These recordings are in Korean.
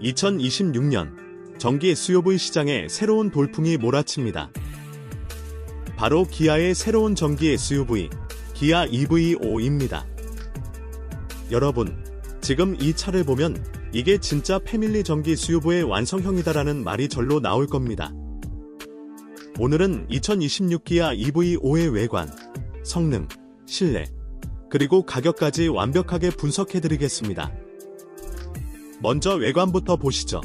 (2026년) 전기 SUV 시장에 새로운 돌풍이 몰아칩니다. 바로 기아의 새로운 전기 SUV 기아 EV5입니다. 여러분, 지금 이 차를 보면 이게 진짜 패밀리 전기 SUV의 완성형이다라는 말이 절로 나올 겁니다. 오늘은 2026 기아 EV5의 외관, 성능, 실내, 그리고 가격까지 완벽하게 분석해드리겠습니다. 먼저 외관부터 보시죠.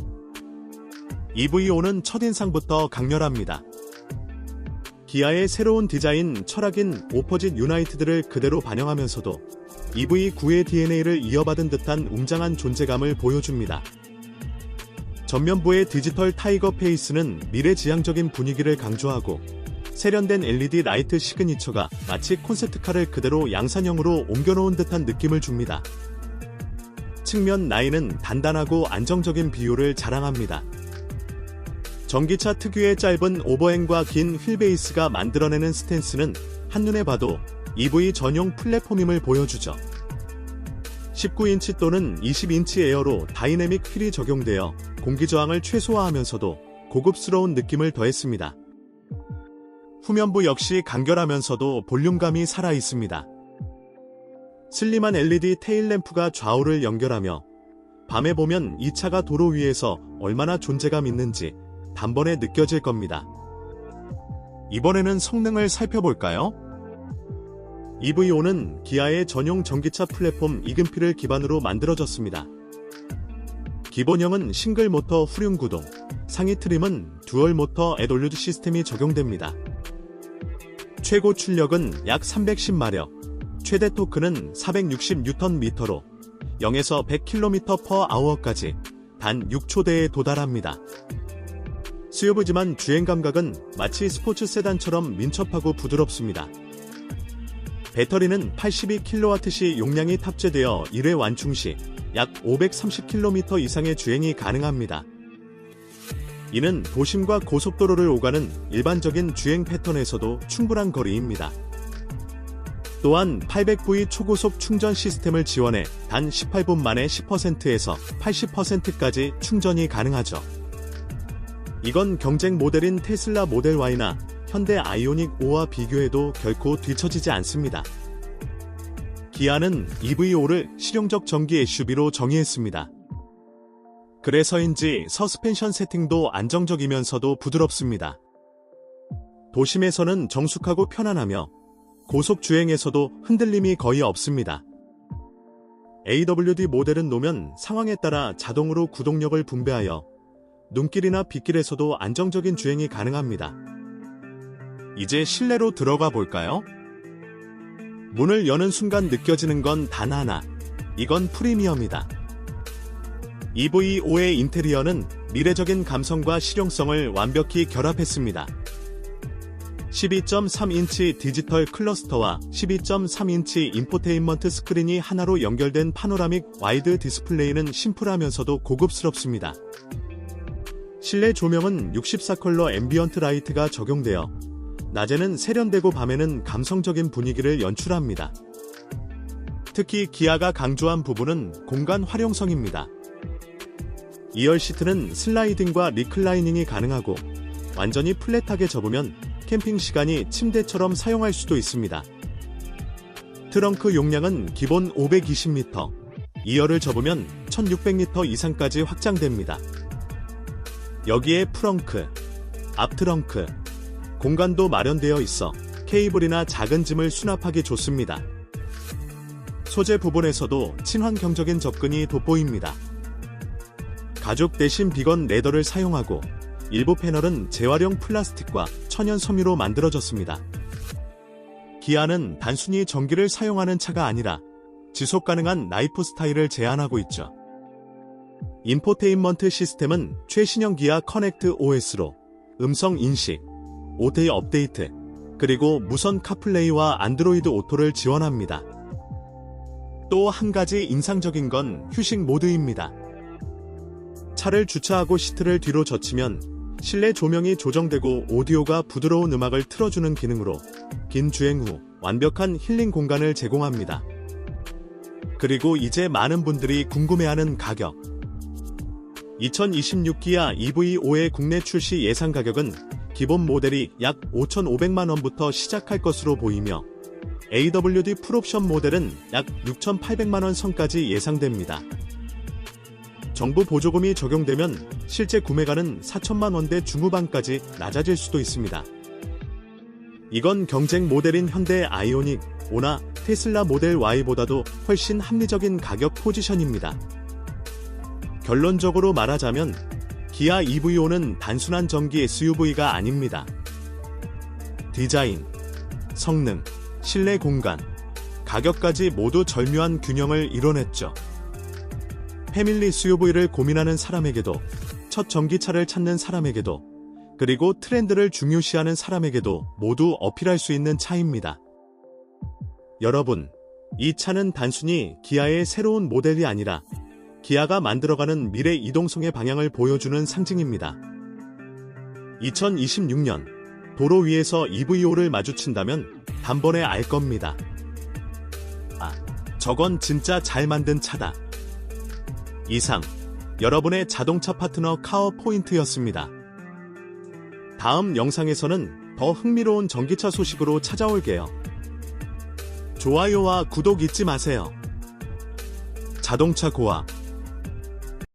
EV5는 첫인상부터 강렬합니다. 기아의 새로운 디자인 철학인 오퍼짓 유나이트드를 그대로 반영하면서도 EV9의 DNA를 이어받은 듯한 웅장한 존재감을 보여줍니다. 전면부의 디지털 타이거 페이스는 미래지향적인 분위기를 강조하고 세련된 LED 라이트 시그니처가 마치 콘셉트카를 그대로 양산형으로 옮겨놓은 듯한 느낌을 줍니다. 측면 라인은 단단하고 안정적인 비율을 자랑합니다. 전기차 특유의 짧은 오버행과 긴 휠베이스가 만들어내는 스탠스는 한눈에 봐도 EV 전용 플랫폼임을 보여주죠. 19인치 또는 20인치 에어로 다이내믹 휠이 적용되어 공기 저항을 최소화하면서도 고급스러운 느낌을 더했습니다. 후면부 역시 간결하면서도 볼륨감이 살아 있습니다. 슬림한 LED 테일램프가 좌우를 연결하며 밤에 보면 이 차가 도로 위에서 얼마나 존재감 있는지 단번에 느껴질 겁니다. 이번에는 성능을 살펴볼까요? EV5는 기아의 전용 전기차 플랫폼 이금피를 기반으로 만들어졌습니다. 기본형은 싱글 모터 후륜 구동, 상위 트림은 듀얼 모터 에돌류드 시스템이 적용됩니다. 최고 출력은 약 310마력, 최대 토크는 460Nm로 0에서 100km/h까지 단 6초대에 도달합니다. 수요부지만 주행 감각은 마치 스포츠 세단처럼 민첩하고 부드럽습니다. 배터리는 82kWh 용량이 탑재되어 1회 완충 시 약 530km 이상의 주행이 가능합니다. 이는 도심과 고속도로를 오가는 일반적인 주행 패턴에서도 충분한 거리입니다. 또한 800V 초고속 충전 시스템을 지원해 단 18분 만에 10%에서 80%까지 충전이 가능하죠. 이건 경쟁 모델인 테슬라 모델 Y나 현대 아이오닉 5와 비교해도 결코 뒤처지지 않습니다. 기아는 EV5를 실용적 전기 SUV로 정의했습니다. 그래서인지 서스펜션 세팅도 안정적이면서도 부드럽습니다. 도심에서는 정숙하고 편안하며 고속 주행에서도 흔들림이 거의 없습니다. AWD 모델은 노면 상황에 따라 자동으로 구동력을 분배하여 눈길이나 빗길에서도 안정적인 주행이 가능합니다. 이제 실내로 들어가 볼까요? 문을 여는 순간 느껴지는 건 단 하나. 이건 프리미엄이다. EV5의 인테리어는 미래적인 감성과 실용성을 완벽히 결합했습니다. 12.3인치 디지털 클러스터와 12.3인치 인포테인먼트 스크린이 하나로 연결된 파노라믹 와이드 디스플레이는 심플하면서도 고급스럽습니다. 실내 조명은 64컬러 앰비언트 라이트가 적용되어 낮에는 세련되고 밤에는 감성적인 분위기를 연출합니다. 특히 기아가 강조한 부분은 공간 활용성입니다. 2열 시트는 슬라이딩과 리클라이닝이 가능하고 완전히 플랫하게 접으면 캠핑 시간이 침대처럼 사용할 수도 있습니다. 트렁크 용량은 기본 520m, 2열을 접으면 1600m 이상까지 확장됩니다. 여기에 프렁크, 앞트렁크, 공간도 마련되어 있어 케이블이나 작은 짐을 수납하기 좋습니다. 소재 부분에서도 친환경적인 접근이 돋보입니다. 가죽 대신 비건 레더를 사용하고 일부 패널은 재활용 플라스틱과 천연 섬유로 만들어졌습니다. 기아는 단순히 전기를 사용하는 차가 아니라 지속 가능한 라이프 스타일을 제안하고 있죠. 인포테인먼트 시스템은 최신형 기아 커넥트 OS로 음성 인식, OTA 업데이트, 그리고 무선 카플레이와 안드로이드 오토를 지원합니다. 또 한 가지 인상적인 건 휴식 모드입니다. 차를 주차하고 시트를 뒤로 젖히면 실내 조명이 조정되고 오디오가 부드러운 음악을 틀어주는 기능으로 긴 주행 후 완벽한 힐링 공간을 제공합니다. 그리고 이제 많은 분들이 궁금해하는 가격. 2026 기아 EV5의 국내 출시 예상 가격은 기본 모델이 약 5,500만 원부터 시작할 것으로 보이며 AWD 풀옵션 모델은 약 6,800만 원 선까지 예상됩니다. 정부 보조금이 적용되면 실제 구매가는 4천만 원대 중후반까지 낮아질 수도 있습니다. 이건 경쟁 모델인 현대 아이오닉 5나 테슬라 모델 Y보다도 훨씬 합리적인 가격 포지션입니다. 결론적으로 말하자면 기아 EV5는 단순한 전기 SUV가 아닙니다. 디자인, 성능, 실내 공간, 가격까지 모두 절묘한 균형을 이뤄냈죠. 패밀리 SUV를 고민하는 사람에게도, 첫 전기차를 찾는 사람에게도, 그리고 트렌드를 중요시하는 사람에게도 모두 어필할 수 있는 차입니다. 여러분, 이 차는 단순히 기아의 새로운 모델이 아니라 기아가 만들어가는 미래 이동성의 방향을 보여주는 상징입니다. 2026년 도로 위에서 EV5를 마주친다면 단번에 알 겁니다. 아, 저건 진짜 잘 만든 차다. 이상 여러분의 자동차 파트너 카어 포인트였습니다. 다음 영상에서는 더 흥미로운 전기차 소식으로 찾아올게요. 좋아요와 구독 잊지 마세요. 자동차 고와